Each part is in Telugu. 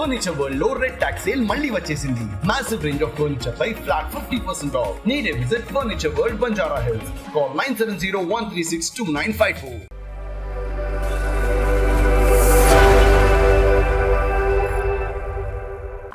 ఫర్నిచర్ వరల్డ్లో రెడ్ టాక్స్ సేల్ మళ్ళీ వచ్చేసింది. మాసివ్ రేంజ్ ఆఫ్ ఫర్నిచర్ పై ఫ్లాట్ ఫిఫ్టీ పర్సెంట్ ఆఫ్ నీడే visit furniture world Banjara hills call nine seven zero one three six two nine five four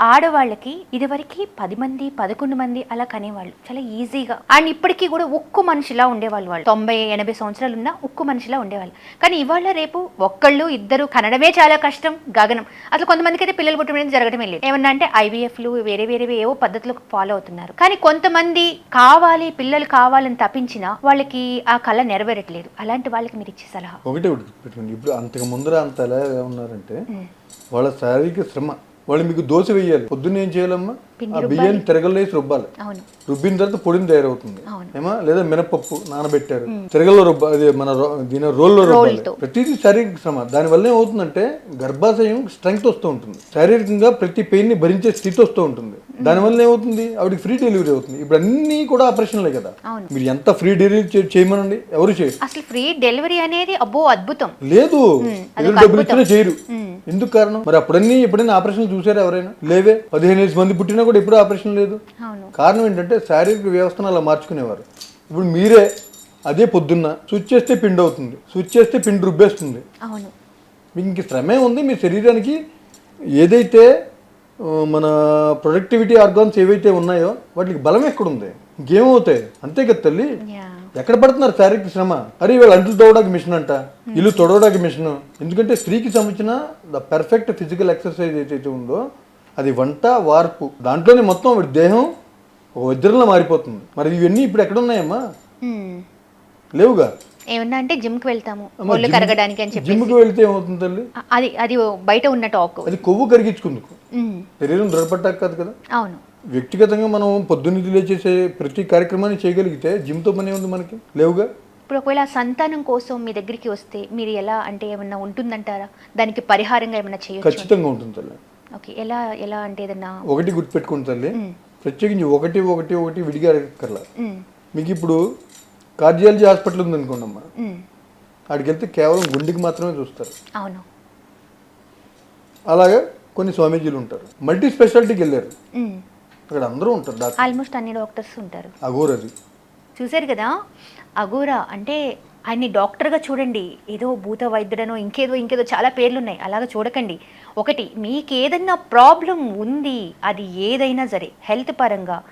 ఆడవాళ్ళకి ఇదివరకు పది మంది పదకొండు మంది అలా కనేవాళ్ళు. చాలా ఈజీగా. అండ్ ఇప్పటికీ కూడా ఉక్కు మనిషిలా ఉండేవాళ్ళు వాళ్ళు. తొంభై ఎనభై సంవత్సరాలు ఉన్న ఉక్కు మనిషిలా ఉండేవాళ్ళు. కానీ ఇవాళ రేపు ఒక్కళ్ళు ఇద్దరు కనడమే చాలా కష్టం గగనం. అసలు కొంతమందికి అయితే పిల్లలు పుట్టడం జరగడమే లేదు. ఏమన్నా అంటే ఐవీఎఫ్లు వేరే వేరే ఏవో పద్ధతులు ఫాలో అవుతున్నారు. కానీ కొంతమంది కావాలి పిల్లలు కావాలని తప్పించినా వాళ్ళకి ఆ కళ నెరవేరట్లేదు. అలాంటి వాళ్ళకి మీరు ఇచ్చే సలహా? ఒకటే ఇప్పుడు అంతకు ముందర అంత ఎలా ఉన్నారంటే వాళ్ళ శారీరక శ్రమ వాళ్ళు మీకు దోశ వేయాలి పొద్దున్న ఏం చేయాలమ్మా? ఆ బియ్యాన్ని తిరగలేసి రుబ్బాలి. రుబ్బిన తర్వాత పొడిని తయారవుతుంది. ఏమా? లేదా మినపప్పు నానబెట్టారు. తిరగల్లో రుబ్బ అది మన దీని రోల్లో రుబ్బాలి. ప్రతిదీ శారీరక శ్రమ. దాని వల్ల ఏమవుతుందంటే గర్భాశయం స్ట్రెంగ్త్ వస్తూ ఉంటుంది. శారీరకంగా ప్రతి పెయిన్ని భరించే స్థితి వస్తూ ఉంటుంది. దాని వల్ల ఏమవుతుంది ఆవిడకి ఫ్రీ డెలివరీ అవుతుంది. ఇప్పుడు అన్నీ కూడా ఆపరేషన్లే కదా. మీరు ఎంత ఫ్రీ డెలివరీ చేయమనండి? ఎవరు చేయరు. అసలు ఫ్రీ డెలివరీ అనేది అబ్బో అద్భుతం. లేదు. డబ్బులు. ఇచ్చినా చేయరు. ఎందుకు కారణం? మరి అప్పుడన్నీ ఎప్పుడైనా ఆపరేషన్ చూసారా ఎవరైనా? లేవే. పదిహేను వేల మంది పుట్టినా కూడా ఎప్పుడు ఆపరేషన్ లేదు. కారణం ఏంటంటే శారీరక వ్యవస్థను అలా మార్చుకునేవారు. ఇప్పుడు మీరే అదే పొద్దున్న స్విచ్ చేస్తే పిండి అవుతుంది. స్విచ్ చేస్తే పిండి రుబ్బేస్తుంది. మీకు ఇంక శ్రమే ఉంది మీ శరీరానికి. ఏదైతే మన ప్రొడక్టివిటీ ఆర్గాన్స్ ఏవైతే ఉన్నాయో వాటికి బలం ఎక్కడుంది? ఇంకేమవుతాయి? అంతే కదా తల్లి. ఎక్కడ పడుతున్నారు శారీరక శ్రమ? అరే వీళ్ళు అంట్లు తోవడానికి మిషన్ అంట. ఇల్లు తొడవడానికి మిషన్. ఎందుకంటే స్త్రీకి సంబంధించిన ద పర్ఫెక్ట్ ఫిజికల్ ఎక్సర్సైజ్ ఏదైతే ఉందో అది వంట వార్పు. దాంట్లోనే మొత్తం వాడి దేహం ఒక వజ్రంలో మారిపోతుంది. మరి ఇవన్నీ ఇప్పుడు ఎక్కడ ఉన్నాయమ్మా మ్మ్. లేవుగా? ఏమన్నా అంటే జిమ్కి వెళ్తాము ఒళ్ళు కరగడానికి అని చెప్పి జిమ్కి వెళ్తే ఏమవుతుంది తల్లి? అది అది బయట ఉన్న టాక్. అది కొవ్వు కరిగించుకుందుకు. శరీరం దృఢపడ్డాక కాదు కదా? అవును. వ్యక్తిగతంగా మనం పొద్దున్నది లేచేసే ప్రతి కార్యక్రమాన్ని చేయగలిగితే జిమ్తో పని ఉంది మనకి? లేవుగా? ఇప్పుడు ఒకవేళ సంతానం కోసం మీ దగ్గరికి వస్తే మీరు ఎలా అంటే ఏమన్నా ఉంటుందంటారా? దానికి పరిహారంగా ఏమన్నా చేయొచ్చు? ఖచ్చితంగా ఉంటుంది తల్లి. ఓకే ఎలా ఎలా అంటే ఏదన్నా? ఒకటి గుర్తుపెట్టుకోండి తల్లి. ప్రత్యేకించి ఒకటి ఒకటి ఒకటి విడిగా అడగక్కర్లా. మ్మ్. మీకు ఇప్పుడు కార్డియాలజీ హాస్పిటల్ ఉంది అనుకోండి అమ్మా మ్మ్. అక్కడికి వెళ్తే కేవలం గుండెకి మాత్రమే చూస్తారు. అవును. అలాగే కొన్ని స్వామీజీలు ఉంటారు. మల్టీ స్పెషాలిటీకి వెళ్ళారు. అక్కడ అందరూ ఉంటారు ఆల్మోస్ట్ అన్ని డాక్టర్స్ ఉంటారు. అఘోర్ అది. చూశారు కదా? అఘోరా అంటే ఆయన్ని డాక్టర్గా చూడండి. ఏదో భూత వైద్యుడనో ఇంకేదో ఇంకేదో చాలా పేర్లు ఉన్నాయి అలాగా చూడకండి. ఒకటి మీకు ఏదైనా ప్రాబ్లం ఉంది అది ఏదైనా సరే హెల్త్ పరంగా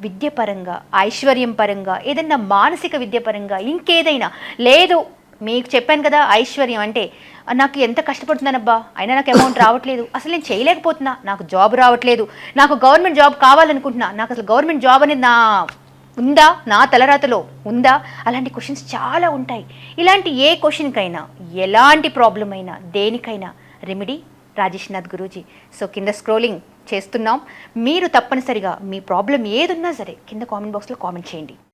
విద్య పరంగా ఐశ్వర్యం పరంగా ఏదైనా మానసిక విద్య పరంగా ఇంకేదైనా. లేదు మీకు చెప్పాను కదా ఐశ్వర్యం అంటే నాకు ఎంత కష్టపడుతున్నానబ్బా అయినా నాకు అమౌంట్ రావట్లేదు. అసలు నేను చేయలేకపోతున్నా. నాకు జాబ్ రావట్లేదు. నాకు గవర్నమెంట్ జాబ్ కావాలనుకుంటున్నా. నాకు అసలు గవర్నమెంట్ జాబ్ అనేది నా ఉందా? నా తలరాతలో ఉందా? అలాంటి క్వశ్చన్స్ చాలా ఉంటాయి. ఇలాంటి ఏ క్వశ్చన్కైనా ఎలాంటి ప్రాబ్లం అయినా దేనికైనా రెమెడీ రాజేష్ నాథ్ గురూజీ. సో కింద స్క్రోలింగ్ చేస్తున్నాం. మీరు తప్పనిసరిగా మీ ప్రాబ్లం ఏదున్నా సరే కింద కామెంట్ బాక్స్లో కామెంట్ చేయండి.